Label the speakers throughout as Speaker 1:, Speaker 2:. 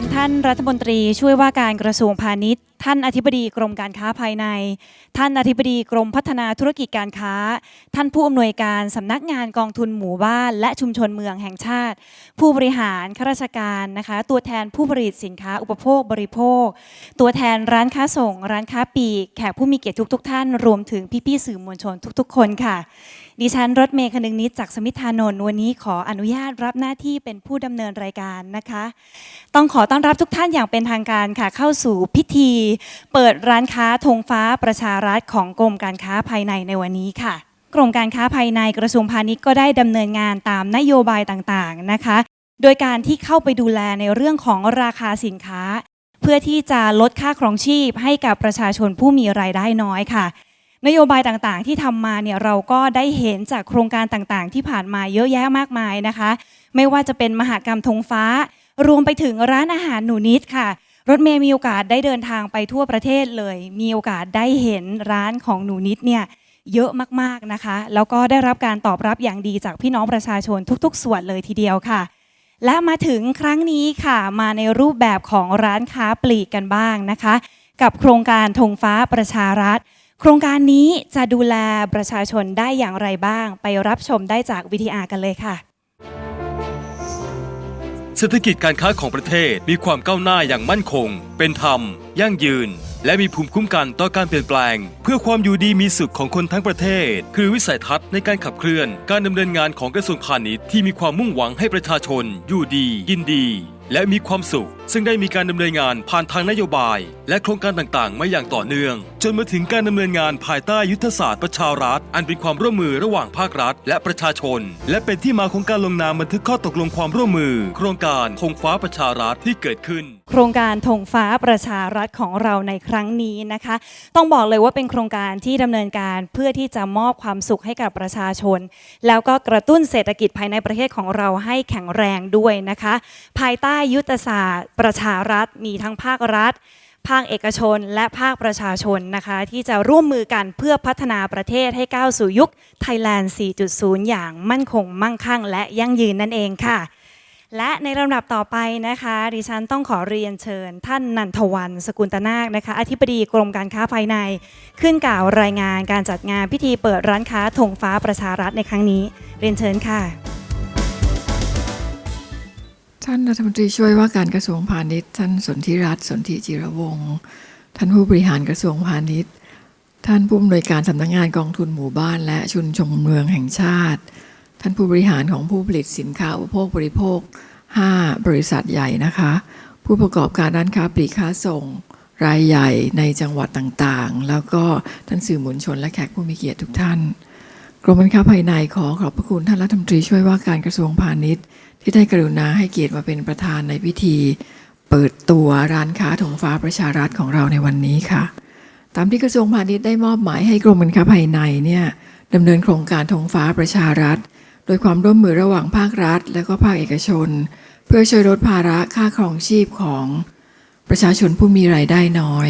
Speaker 1: นท่านรัฐมนตรีช่วยว่าการกระทรวงพาณิชย์ ท่านอธิบดีกรมการค้าภายใน ท่านอธิบดีกรมพัฒนาธุรกิจการค้า ท่านผู้อำนวยการสำนักงานกองทุนหมู่บ้าน และชุมชนเมืองแห่งชาติ ผู้บริหารข้าราชการนะคะ ตัวแทนผู้ผลิตสินค้าอุปโภคบริโภค ตัวแทนร้านค้าส่ง ร้านค้าปลีกแขกผู้มีเกียรติทุกๆ ท่านรวมถึงพี่ๆสื่อมวลชนทุก ๆ คนค่ะ ดิฉันรถเมย์คนึงนิดจากสมิธานนท์วันนี้ขออนุญาตรับหน้าที่เป็นผู้ดำเนินรายการนะคะ ต้องขอต้อนรับทุกท่านอย่างเป็นทางการค่ะเข้าสู่พิธี เปิดร้านค้าธงฟ้าประชารัฐของกรมการค้าภายในในวันนี้ค่ะ กรมการค้าภายในกระทรวงพาณิชย์ก็ได้ดำเนินงานตามนโยบายต่างๆนะคะ โดยการที่เข้าไปดูแลในเรื่องของราคาสินค้า เพื่อที่จะลดค่าครองชีพให้กับประชาชนผู้มีรายได้น้อยค่ะ นโยบายต่างๆ ที่ทำมาเนี่ยเราก็ได้เห็นจากโครงการต่างๆ ที่ผ่านมาเยอะแยะมากมายนะคะ ไม่ว่าจะเป็นมหากรรมธงฟ้า รวมไปถึงร้านอาหารหนูนิดค่ะ รถเมย์มีโอกาสได้เดินทางไปทั่วประเทศเลย มีโอกาสได้เห็นร้านของหนูนิดเนี่ยเยอะมากๆนะคะ แล้วก็ได้รับการตอบรับอย่างดีจากพี่น้องประชาชนทุก ๆ ส่วนเลยทีเดียวค่ะ และมาถึงครั้งนี้ค่ะมาในรูปแบบของร้านค้าปลีกกันบ้างนะคะ กับโครงการธงฟ้าประชารัฐ โครงการนี้จะดูแลประชาชนได้อย่างไรบ้าง ไปรับชมได้จากวิทยากันเลยค่ะ
Speaker 2: เศรษฐกิจการค้าของประเทศมีความก้าวหน้าอย่างมั่นคง เป็นธรรม ยั่งยืน และมีภูมิคุ้มกันต่อการเปลี่ยนแปลง เพื่อความอยู่ดีมีสุขของคนทั้งประเทศ คือวิสัยทัศน์ในการขับเคลื่อน การดำเนินงานของกระทรวงพาณิชย์ที่มีความมุ่งหวังให้ประชาชน อยู่ดี กินดี และมีความสุข ซึ่งได้มีการดำเนินงานผ่านทางนโยบาย และโครงการต่างๆ มาอย่างต่อเนื่อง จนมาถึงการดำเนินงานภายใต้ยุทธศาสตร์ประชารัฐ อันเป็นความร่วมมือระหว่างภาครัฐ และประชาชน และเป็นที่มาของการลงนามบันทึกข้อตกลงความร่วมมือ โครงการธงฟ้าประชารัฐที่เกิดขึ้น
Speaker 1: โครงการธงฟ้าประชารัฐของเราในครั้งนี้นะคะ ต้องบอกเลยว่าเป็นโครงการที่ดำเนินการเพื่อที่จะมอบความสุขให้กับประชาชน แล้วก็กระตุ้นเศรษฐกิจภายในประเทศของเราให้แข็งแรงด้วยนะคะ ภายใต้ยุทธศาสตร์ ประชารัฐ มีทั้งภาครัฐ ภาคเอกชน และภาคประชาชนนะคะ ที่จะร่วมมือกันเพื่อพัฒนาประเทศให้ก้าวสู่ยุค Thailand 4.0 อย่างมั่นคง มั่งคั่ง และยั่งยืนนั่นเองค่ะและในลำดับต่อไปนะคะ ดิฉันต้องขอเรียนเชิญ ท่านนันทวันสกุลตนาคนะคะ อธิบดีกรมการค้าภายใน ขึ้นกล่าวรายงานการจัดงานพิธีเปิดร้านค้าธงฟ้าประชารัฐในครั้งนี้ เรียนเชิญค่ะ
Speaker 3: ท่านรัฐมนตรีช่วยว่าการกระทรวงพาณิชย์ ท่านสนธิรัตน์สนธิจิรวงศ์ท่านผู้บริหารกระทรวงพาณิชย์ ท่านผู้อำนวยการสำนักงานกองทุนหมู่บ้าน และชุมชนเมืองแห่งชาติ ท่านผู้บริหารของผู้ผลิตสินค้าอุปโภคบริโภค 5 บริษัทใหญ่นะคะ ผู้ประกอบการร้านค้าปลีกค้าส่ง รายใหญ่ในจังหวัดต่างๆ แล้วก็ท่านสื่อมวลชนและแขกผู้มีเกียรติทุกท่าน กรมการค้าภายในขอขอบพระคุณท่านรัฐมนตรีช่วยว่าการกระทรวงพาณิชย์ ที่ได้กรุณาให้เกียรติมาเป็นประธานในพิธี เปิดตัวร้านค้าถงฟ้าประชารัฐของเราในวันนี้ค่ะ ตามที่กระทรวงพาณิชย์ได้มอบหมายให้กรมการค้าภายในเนี่ยดำเนินโครงการธงฟ้าประชารัฐ โดยความร่วมมือระหว่างภาครัฐ และก็ภาคเอกชน เพื่อช่วยลดภาระค่าครองชีพของประชาชนผู้มีรายได้น้อย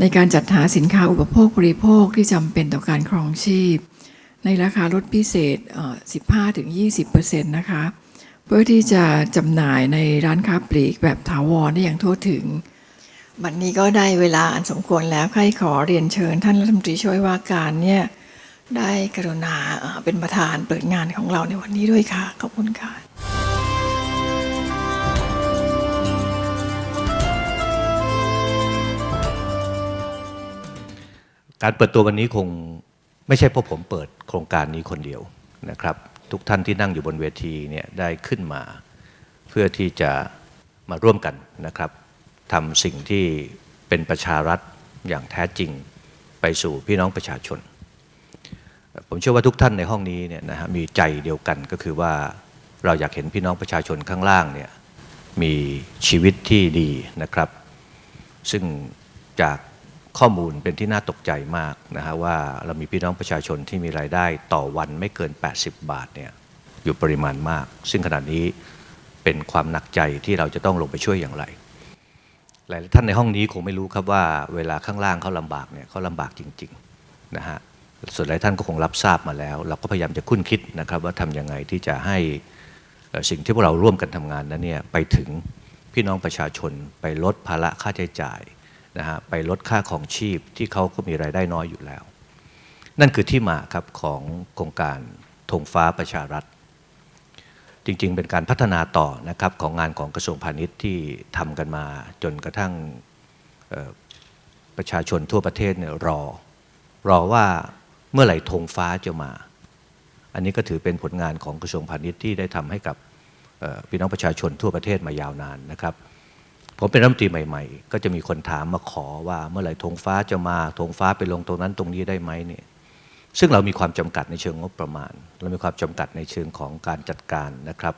Speaker 3: ในการจัดหาสินค้าอุปโภคบริโภคที่จำเป็นต่อการครองชีพ ในราคาลดพิเศษ 15-20%นะคะ เพื่อที่จะจำหน่ายในร้านค้าปลีกแบบถาวรได้อย่างทั่วถึง บัดนนี้ก็ได้เวลาอันสมควรแล้วใครขอเรียนเชิญ ท่านรัฐมนตรีช่วยว่าการเนี่ยได้กรุณาเป็นประธานเปิดงานของเราในวันนี้ด้วยค่ะ ขอบคุณค่ะ
Speaker 4: การเปิดตัววันนี้คงไม่ใช่เพราะผมเปิดโครงการนี้คนเดียวนะครับ ทุกท่านที่นั่งอยู่บนเวทีเนี่ยได้ขึ้นมา เพื่อที่จะมาร่วมกันนะครับทำสิ่งที่เป็นประชารัฐอย่างแท้จริงไปสู่พี่น้องประชาชน ผมเชื่อว่าทุกท่านในห้องนี้เนี่ยนะฮะมีใจเดียวกันก็คือว่าเราอยากเห็นพี่น้องประชาชนข้างล่างเนี่ยมีชีวิตที่ดีนะครับ ซึ่งจาก ข้อมูลเป็นที่น่าตกใจมากนะฮะว่าเรามีพี่น้องประชาชนที่มีรายได้ต่อวันไม่เกิน 80 บาทเนี่ยอยู่ปริมาณมาก ซึ่งขณะนี้เป็นความหนักใจที่เราจะต้องลงไปช่วยอย่างไร หลายท่านในห้องนี้คงไม่รู้ครับว่าเวลาข้างล่างเขาลำบากเนี่ยเขาลำบากจริงๆนะฮะส่วนหลายท่านก็คงรับทราบมาแล้ว เราก็พยายามจะคุ้นคิดนะครับว่าทำยังไงที่จะให้สิ่งที่พวกเราร่วมกันทำงานนั้นเนี่ยไปถึงพพี่น้องประชาชนไปลดภาระค่าใช้จ่าย นะฮะไปลดค่าของชีพที่เขาก็มีรายได้น้อยอยู่แล้ว นั่นคือที่มาครับของโครงการธงฟ้าประชารัฐ จริงๆ เป็นการพัฒนาต่อนะครับของงานของกระทรวงพาณิชย์ที่ทำกันมาจนกระทั่งประชาชนทั่วประเทศเนี่ยรอ รอว่าเมื่อไหร่ธงฟ้าจะมา อันนี้ก็ถือเป็นผลงานของกระทรวงพาณิชย์ที่ได้ทำให้กับพี่น้องประชาชนทั่วประเทศมายาวนานนะครับ ผมเป็นรัฐมนตรีใหม่ ๆ ก็จะมีคนถามมาขอว่าเมื่อไหร่ธงฟ้าจะมาธงฟ้าไปลงตรงนั้นตรงนี้ได้ไหมเนี่ยซึ่งเรามีความจำกัดในเชิงงบประมาณ เรามีความจำกัดในเชิงของการจัดการนะครับ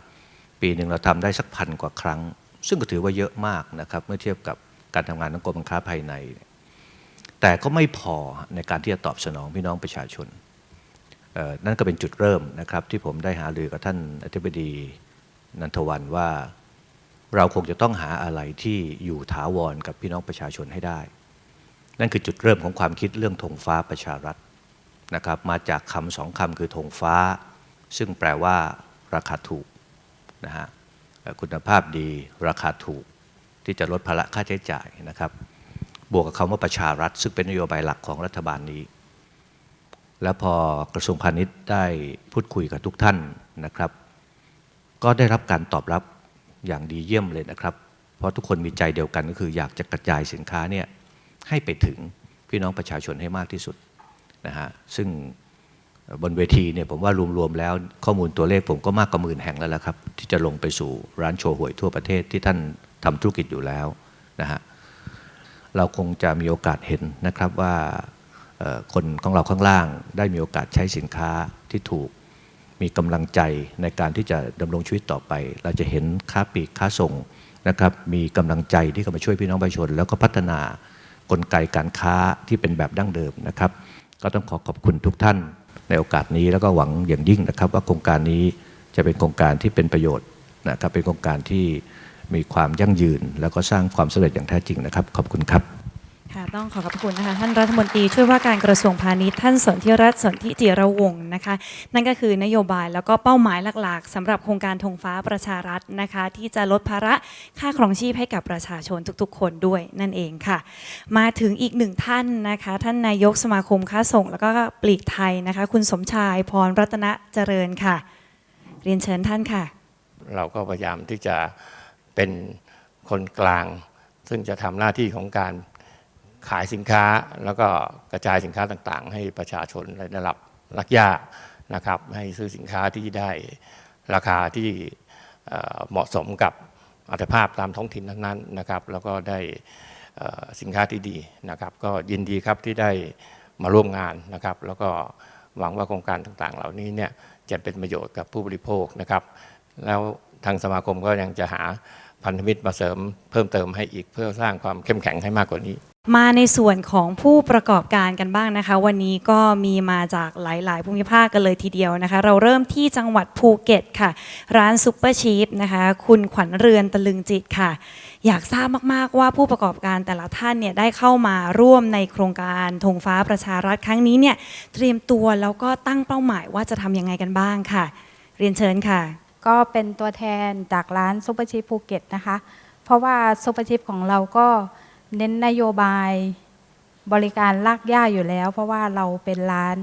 Speaker 4: ปีหนึ่งเราทำได้สักพันกว่าครั้ง ซึ่งก็ถือว่าเยอะมากนะครับ เมื่อเทียบกับการทำงานของกรมการค้าภายใน แต่ก็ไม่พอในการที่จะตอบสนองพี่น้องประชาชนนั่นก็เป็นจุดเริ่มนะครับ ที่ผมได้หารือกับท่านอธิบดีนันทวันว่า เราคงจะต้องหาอะไรที่อยู่ถาวรกับพี่น้องประชาชนให้ได้ นั่นคือจุดเริ่มของความคิดเรื่องธงฟ้าประชารัฐนะครับมาจากคำสองคำคือธงฟ้า ซึ่งแปลว่า ราคาถูกนะฮะคุณภาพดีราคาถูก ที่จะลดภาระค่าใช้จ่ายนะครับ บวกกับคำว่าประชารัฐ ซึ่งเป็นนโยบายหลักของรัฐบาลนี้ แล้วพอกระทรวงพาณิชย์ได้พูดคุยกับทุกท่านนะครับ ก็ได้รับการตอบรับ อย่างดีเยี่ยมเลยนะครับ เพราะทุกคนมีใจเดียวกันก็คืออยากจะกระจายสินค้าเนี่ยให้ไปถึงพี่น้องประชาชนให้มากที่สุดนะฮะซึ่งบนเวทีเนี่ยผมว่ารวมๆแล้วข้อมูลตัวเลขผมก็มากกว่าหมื่นแห่งแล้วละครับ ที่จะลงไปสู่ร้านโชว์หวยทั่วประเทศที่ท่านทำธุรกิจอยู่แล้วนะฮะเราคงจะมีโอกาสเห็นนะครับว่าคนของเราข้างล่างได้มีโอกาสใช้สินค้าที่ถูก มีกำลังใจในการที่จะดำรงชีวิตต่อไป เราจะเห็นค้าปลีกค้าส่งนะครับมีกำลังใจที่เข้ามาช่วยพี่น้องประชาชน แล้วก็พัฒนากลไกการค้าที่เป็นแบบดั้งเดิมนะครับ ก็ต้องขอขอบคุณทุกท่านในโอกาสนี้แล้วก็หวังอย่างยิ่งนะครับ ว่าโครงการนี้จะเป็นโครงการที่เป็นประโยชน์นะครับเป็นโครงการที่มีความยั่งยืน แล้วก็สร้างความสำเร็จอย่างแท้จริงนะครับ ขอบคุณครับ
Speaker 1: ค่ะต้องขอขอบคุณนะคะท่านรัฐมนตรีช่วยว่าการกระทรวงพาณิชย์ท่านสนธิรัตน์สนธิจิรวงศ์นะคะนั่นก็คือนโยบายแล้วก็เป้าหมายหลักๆสำหรับโครงการธงฟ้าประชารัฐนะคะที่จะลดภาระค่าครองชีพให้กับประชาชนทุกๆ คนด้วยนั่นเองค่ะ มาถึงอีกหนึ่งท่านนะคะท่านนายกสมาคมค้าส่ง แล้วก็ปลีกไทยนะคะคุณสมชายพรรัตนเจริญค่ะ เรียนเชิญท่านค่ะ
Speaker 5: เราก็พยายามที่จะเป็นคนกลาง ซึ่งจะทำหน้าที่ของการ ขายสินค้าแล้วก็กระจายสินค้าต่างๆ ให้ประชาชนได้รับรักย่านะครับ ให้ซื้อสินค้าที่ได้ราคาที่เหมาะสมกับอัตภาพตามท้องถิ่นนั้นๆนะครับ แล้วก็ได้สินค้าที่ดีนะครับ ก็ยินดีครับที่ได้มาร่วมงานนะครับ แล้วก็หวังว่าโครงการต่างๆ เหล่านี้เนี่ยจะเป็นประโยชน์กับผู้บริโภคนะครับ แล้วทางสมาคมก็ยังจะหาพันธมิตรมาเสริมเพิ่มเติมให้อีกเพื่อสร้างความเข้มแข็งให้มากกว่านี้
Speaker 1: มาในส่วนของผู้ประกอบการกันบ้างนะคะ วันนี้ก็มีมาจากหลาย ๆ ภูมิภาคกันเลยทีเดียวนะคะ เราเริ่มที่จังหวัดภูเก็ตค่ะ ร้านซุปเปอร์ชีฟนะคะ คุณขวัญเรือนตะลึงจิตค่ะ อยากทราบมาก ๆ ว่าผู้ประกอบการแต่ละท่านเนี่ยได้เข้ามาร่วมในโครงการธงฟ้าประชารัฐครั้งนี้เนี่ยเตรียมตัวแล้วก็ตั้งเป้าหมายว่าจะทำยังไงกันบ้างค่ะ เรียนเชิญค่ะ
Speaker 6: ก็เป็นตัวแทนจากร้านซุปเปอร์ชิปภูเก็ตนะคะ เพราะว่าซุปเปอร์ชิปของเราก็ เน้นนโยบายบริการลากย่าอยู่แล้ว เพราะว่าเราเป็นร้าน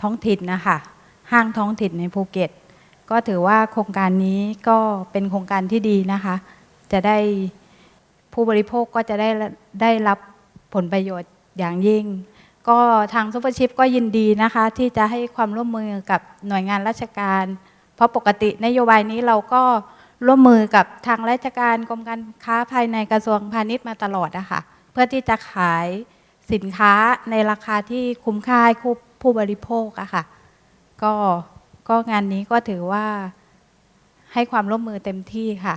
Speaker 6: ท้องถิ่นนะคะห้างท้องถิ่นในภูเก็ต ก็ถือว่าโครงการนี้ก็เป็นโครงการที่ดีนะคะ จะได้ผู้บริโภคก็จะได้ได้รับผลประโยชน์อย่างยิ่ง ก็ทางซุปเปอร์ชิปก็ยินดีนะคะ ที่จะให้ความร่วมมือกับหน่วยงานราชการ เพราะปกตินโยบายนี้เราก็ ร่วมมือกับทางราชการกรมการค้าภายในกระทรวงพาณิชย์มาตลอดนะคะเพื่อที่จะขายสินค้าในราคาที่คุ้มค่าให้ผู้บริโภคอะค่ะก็ก็งานนี้ก็ถือว่าให้ความร่วมมือเต็มที่ค่ะ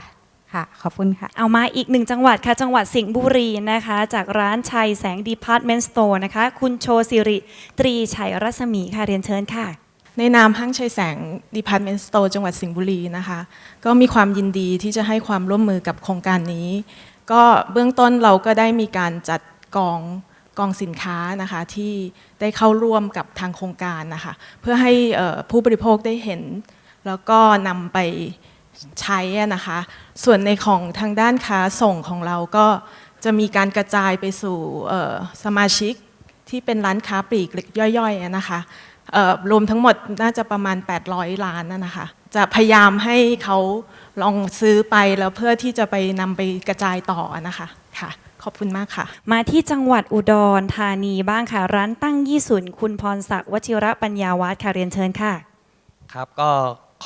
Speaker 6: ค่ะขอบคุณค่ะ
Speaker 1: เอามาอีกหนึ่งจังหวัดค่ะจังหวัดสิงห์บุรีนะคะ จากร้านชัยแสงดีพาร์ตเมนต์สโตร์นะคะ คุณโชสิริ ตรีชัยรัศมีค่ะเรียนเชิญค่ะ
Speaker 7: ในนามห้างชัยแสง Department Store จังหวัดสิงห์บุรีนะคะ ก็มีความยินดีที่จะให้ความร่วมมือกับโครงการนี้ ก็เบื้องต้นเราก็ได้มีการจัดกองกองสินค้านะคะที่ได้เข้าร่วมกับทางโครงการนะคะ เพื่อให้ผู้บริโภคได้เห็น แล้วก็นำไปใช้นะคะ ส่วนในของทางด้านค้าส่งของเราก็จะมีการกระจายไปสู่สมาชิกที่เป็นร้านค้าปลีกเล็กย่อยๆนะคะ รวมทั้งหมดน่าจะประมาณ 800 ล้านนะนะคะ จะพยายามให้เขาลองซื้อไปแล้วเพื่อที่จะไปนำไปกระจายต่อนะคะค่ะ ขอบคุณมากค่ะ
Speaker 1: มาที่จังหวัดอุดรธานีบ้างค่ะ ร้านตั้งยี่สุนคุณพรศักดิ์วชิระปัญญาวัฒน์ค่ะเรียนเชิญค่ะ
Speaker 8: ครับก็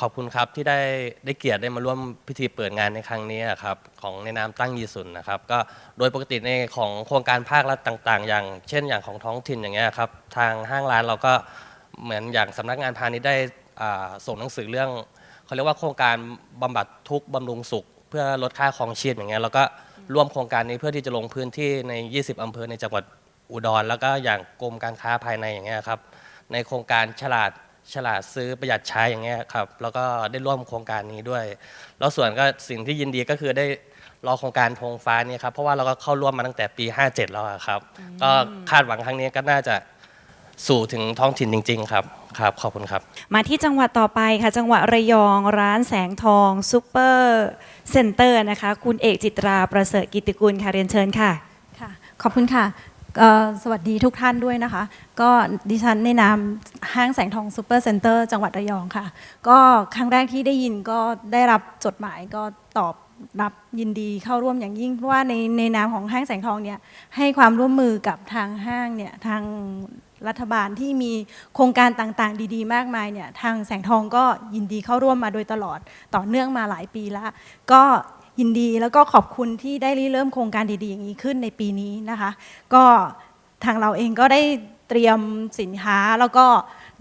Speaker 8: ขอบคุณครับที่ได้ได้เกียรติได้มาร่วมพิธีเปิดงานในครั้งนี้ครับของในนามตั้งยีสุนนะครับก็โดยปกติในของโครงการภาครัฐต่าง ๆ อย่าง เช่นอย่างของท้องถิ่นอย่างเงี้ยครับทางห้างร้านเราก็ เหมือนอย่างสำนักงานพาณิชย์ได้ส่งหนังสือเรื่องเขาเรียกว่าโครงการบำบัดทุกข์บำรุงสุข เพื่อลดค่าครองชีพอย่างเงี้ยแล้วก็ร่วมโครงการนี้เพื่อที่จะลงพื้นที่ใน 20อำเภอในจังหวัดอุดร แล้วก็อย่างกรมการค้าภายในอย่างเงี้ยครับในโครงการฉลาดฉลาดซื้อประหยัดใช้อย่างเงี้ยครับแล้วก็ได้ร่วมโครงการนี้ด้วย แล้วส่วนก็สิ่งที่ยินดีก็คือได้รอโครงการธงฟ้านี่ครับเพราะว่าเราก็เข้าร่วมมาตั้งแต่ปี 57 แล้วครับ ก็คาดหวังครั้งนี้ก็น่าจะ สู่ถึงท้องถิ่นจริง ๆ ครับครับขอบคุณครับ
Speaker 1: มาที่จังหวัดต่อไปค่ะ จังหวัดระยองร้านแสงทองซูเปอร์เซ็นเตอร์นะคะ คุณเอกจิตราประเสริฐกิติกุลค่ะเรียนเชิญค่ะ
Speaker 9: ค่ะ ขอบคุณค่ะเอ่อสวัสดีทุกท่านด้วยนะคะ ก็ดิฉันในนามห้างแสงทองซูเปอร์เซ็นเตอร์จังหวัดระยองค่ะ ก็ครั้งแรกที่ได้ยินก็ได้รับจดหมายก็ตอบรับยินดีเข้าร่วมอย่างยิ่งเพราะว่าในในนามของห้างแสงทองเนี่ยให้ความร่วมมือกับทางห้างเนี่ยทาง รัฐบาลที่มีโครงการต่างๆ ดีๆ มากมายเนี่ยทางแสงทองก็ยินดีเข้าร่วมมาโดยตลอดต่อเนื่องมาหลายปีแล้ว ก็ยินดีแล้วก็ขอบคุณที่ได้ริเริ่มโครงการดีๆ อย่างนี้ขึ้นในปีนี้นะคะ ก็ทางเราเองก็ได้เตรียมสินค้าแล้วก็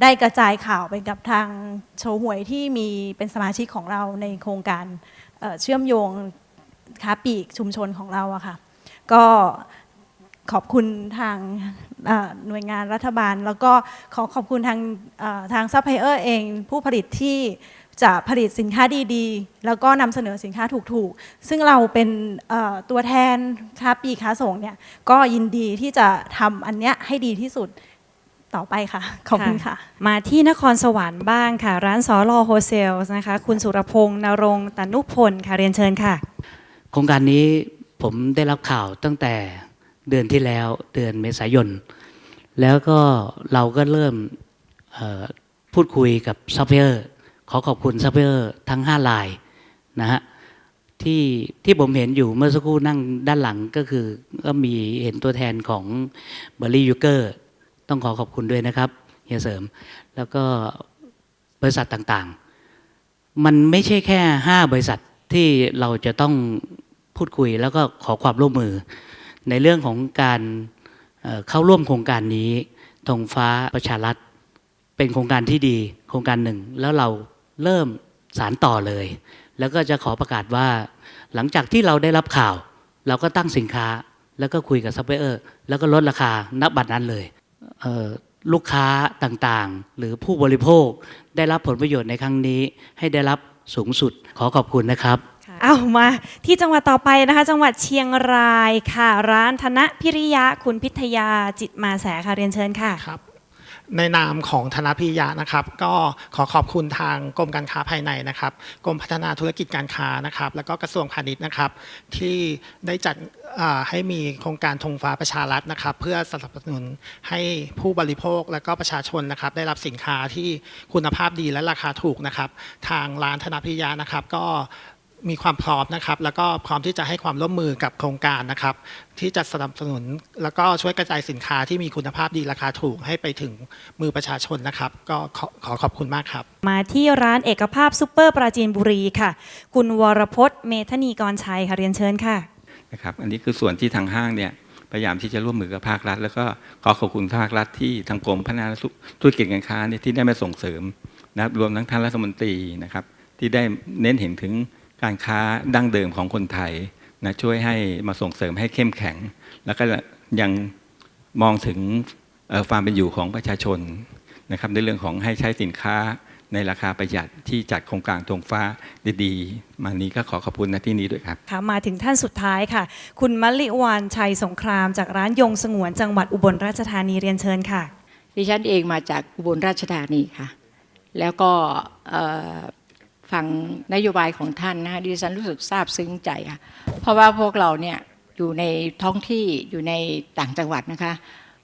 Speaker 9: ได้กระจายข่าวไปกับทางโชว์หวยที่มีเป็นสมาชิกของเราในโครงการเเชื่อมโยงค้าปลีกชุมชนของเราอะค่ะ ก็ ขอบคุณทางเอ่อหน่วยงานรัฐบาล แล้วก็ขอขอบคุณทางเอ่อทางซัพพลายเออร์เองผู้ผลิตที่จะผลิตสินค้าดีๆ แล้วก็นำเสนอสินค้าถูกๆ ซึ่งเราเป็นเอ่อตัวแทนค้าปลีกค้าส่งเนี่ยก็ยินดีที่จะทำอันเนี้ยให้ดีที่สุดต่อไปค่ะ ขอบคุณค่ะ
Speaker 1: มาที่นครสวรรค์บ้างค่ะ ร้านสอรอโฮเซลนะคะ คุณสุรพงษ์นรงค์ตนุพลค่ะ เรียนเชิญค่ะ
Speaker 10: โครงการนี้ผมได้รับข่าวตั้งแต่ เดือนที่แล้วเดือนเมษายน แล้วก็เราก็เริ่มพูดคุยกับซัพพลายเออร์ขอขอบคุณซัพพลายเออร์ทั้ง5ลายนะฮะที่ที่ผมเห็นอยู่เมื่อสักครู่นั่งด้านหลังก็คือก็มีเห็นตัวแทนของเบอร์รี่ยูเกอร์ต้องขอขอบคุณด้วยนะครับเฮียเสริม แล้วก็บริษัทต่างๆ มันไม่ใช่แค่ 5 บริษัทที่เราจะต้องพูดคุยแล้วก็ขอความร่วมมือ ในเรื่องของการเข้าร่วมโครงการนี้ธงฟ้าประชารัฐ เป็นโครงการที่ดีโครงการหนึ่ง แล้วเราเริ่มสารต่อเลย แล้วก็จะขอประกาศว่า หลังจากที่เราได้รับข่าว เราก็ตั้งสินค้าแล้วก็คุยกับซัพพลายเออร์แล้วก็ลดราคาณบัดนั้นเลยเลูกค้าต่างๆ หรือผู้บริโภคได้รับผลประโยชน์ในครั้งนี้ให้ได้รับสูงสุดขอขอบคุณนะครับ
Speaker 1: เอามาที่จังหวัดต่อไปนะคะ จังหวัดเชียงรายค่ะ ร้านธนพิริยะคุณพิทยาจิตมาแสค่ะเรียนเชิญค่ะ
Speaker 11: ครับในนามของธนพิยะนะครับ ก็ขอขอบคุณทางกรมการค้าภายในนะครับกรมพัฒนาธุรกิจการค้านะครับ แล้วก็กระทรวงพาณิชย์นะครับ ที่ได้จัดให้มีโครงการธงฟ้าประชารัฐนะครับ เพื่อสนับสนุนให้ผู้บริโภคและก็ประชาชนนะครับ ได้รับสินค้าที่คุณภาพดีและราคาถูกนะครับ ทางร้านธนพิยะนะครับ ก็ มีความพร้อมนะครับ แล้วก็พร้อมที่จะให้ความร่วมมือกับโครงการนะครับ ที่จะสนับสนุนแล้วก็ช่วยกระจายสินค้าที่มีคุณภาพดีราคาถูกให้ไปถึงมือประชาชนนะครับ ก็ขอขอขอบคุณมากครับ
Speaker 1: มาที่ร้านเอกภาพซุปเปอร์ปราจีนบุรีค่ะ คุณวรพจน์เมธนีกรชัยค่ะเรียนเชิญค่ะ
Speaker 12: นะครับอันนี้คือส่วนที่ทางห้างเนี่ยพยายามที่จะร่วมมือกับภาครัฐ แล้วก็ขอขอบคุณภาครัฐที่ทางกรมพัฒนาธุรกิจการค้าเนี่ยที่ได้มาส่งเสริมนะครับรวมทั้งท่านรัฐมนตรีนะครับที่ได้เน้นเห็นถึง การค้าดั้งเดิมของคนไทยนะช่วยให้มาส่งเสริมให้เข้มแข็ง แล้วก็ยังมองถึงเอ่อความเป็นอยู่ของประชาชนนะครับในเรื่องของให้ใช้สินค้าในราคาประหยัดที่จัดโครงการธงฟ้าดีๆ มานี้ก็ขอขอบคุณณที่นี้ด้วยครับ
Speaker 1: ค่ะมาถึงท่านสุดท้ายค่ะ คุณมลิวานชัยสงคราม จากร้านยงสงวนจังหวัดอุบลราชธานีเรียนเชิญค่ะ
Speaker 13: ดิฉันเองมาจากอุบลราชธานีค่ะ แล้วก็เอ่อ ฟังนโยบายของท่านนะคะดิฉันรู้สึกซาบซึ้งใจค่ะเพราะว่าพวกเราเนี่ยอยู่ในท้องที่อยู่ในต่างจังหวัดนะคะ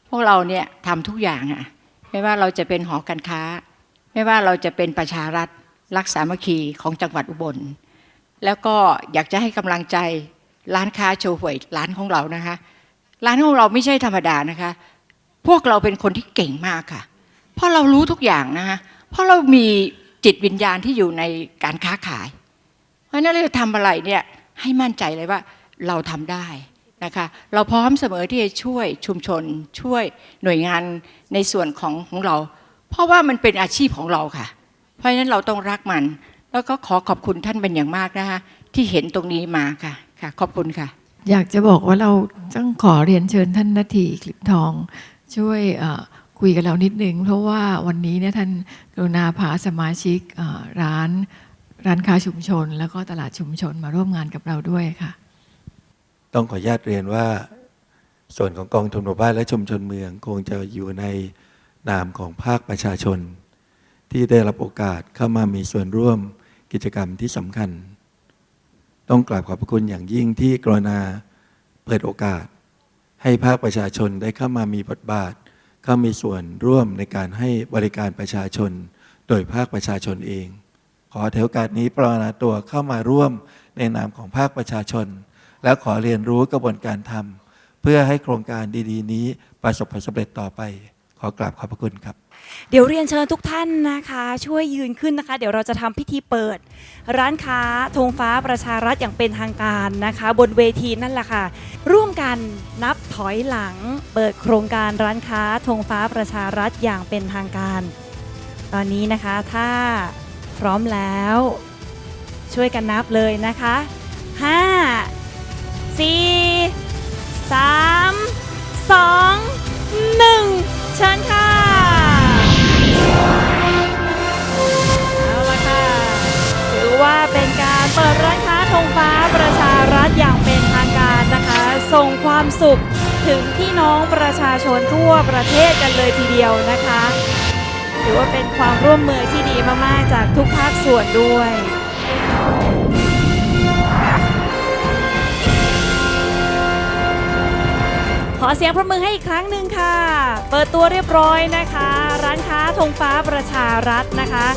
Speaker 13: พวกเราเนี่ยทำทุกอย่างอะไม่ว่าเราจะเป็นหอการค้า ไม่ว่าเราจะเป็นประชารัฐรักสามัคคีของจังหวัดอุบล แล้วก็อยากจะให้กำลังใจร้านค้าโชว์หวยร้านของเรานะคะ ร้านของเราไม่ใช่ธรรมดานะคะ พวกเราเป็นคนที่เก่งมากค่ะ เพราะเรารู้ทุกอย่างนะคะเพราะเรามี จิตวิญญาณที่อยู่ในการค้าขาย เพราะนั้นเราจะทำอะไรเนี่ยให้มั่นใจเลยว่าเราทำได้นะคะเราพร้อมเสมอที่จะช่วยชุมชนช่วยหน่วยงานในส่วนของของเรา เพราะว่ามันเป็นอาชีพของเราค่ะ เพราะฉะนั้นเราต้องรักมัน แล้วก็ขอขอบคุณท่านเป็นอย่างมากนะคะที่เห็นตรงนี้มาค่ะค่ะ ขอบคุณค่ะ
Speaker 3: อยากจะบอกว่าเราต้องขอเรียนเชิญท่านนาทีคลิปทองช่วยเอ่อ คุยกับเรานิดนึง เพราะว่าวันนี้เนี่ยท่านกรุณาพาสมาชิกร้านร้านค้าชุมชน แล้วก็ตลาดชุมชนมาร่วมงานกับเราด้วยค่ะ
Speaker 14: ต้องขออนุญาตเรียนว่า ส่วนของกองทุนหมู่บ้านและชุมชนเมือง คงจะอยู่ในนามของภาคประชาชน ที่ได้รับโอกาสเข้ามามีส่วนร่วมกิจกรรมที่สำคัญ ต้องกราบขอบพระคุณอย่างยิ่งที่กรณาเปิดโอกาส ให้ภาคประชาชนได้เข้ามามีบทบาท เข้ามีส่วนร่วมในการให้บริการประชาชน โดยภาคประชาชนเอง ขอเทวกาสนี้ปรารถนาตัวเข้ามาร่วมในนามของภาคประชาชน และขอเรียนรู้กระบวนการทำเพื่อให้โครงการดีๆ นี้ประสบผลสำเร็จต่อไป ขอกราบขอบพระคุณครับ
Speaker 1: เดี๋ยวเรียนเชิญทุกท่านนะคะ ช่วยยืนขึ้นนะคะ เดี๋ยวเราจะทำพิธีเปิด ร้านค้าธงฟ้าประชารัฐอย่างเป็นทางการนะคะ บนเวทีนั่นแหละค่ะ ร่วมกันนับถอยหลังเปิดโครงการร้านค้าธงฟ้าประชารัฐอย่างเป็นทางการ ตอนนี้นะคะถ้าพร้อมแล้ว ช่วยกันนับเลยนะคะ 5 4 3 2 1 เชิญค่ะเอาละค่ะ ถือว่าเป็นการเปิดร้านค้าธงฟ้าประชารัฐอย่างเป็นทางการนะคะ ส่งความสุขถึงพี่น้องประชาชนทั่วประเทศกันเลยทีเดียวนะคะ ถือว่าเป็นความร่วมมือที่ดีมาก ๆ จากทุกภาคส่วนด้วย อเสียงประมือให้อีกครั้งหนึ่งค่ะ เปิดตัวเรียบร้อยนะคะ ร้านค้าธงฟ้าประชารัฐนะคะ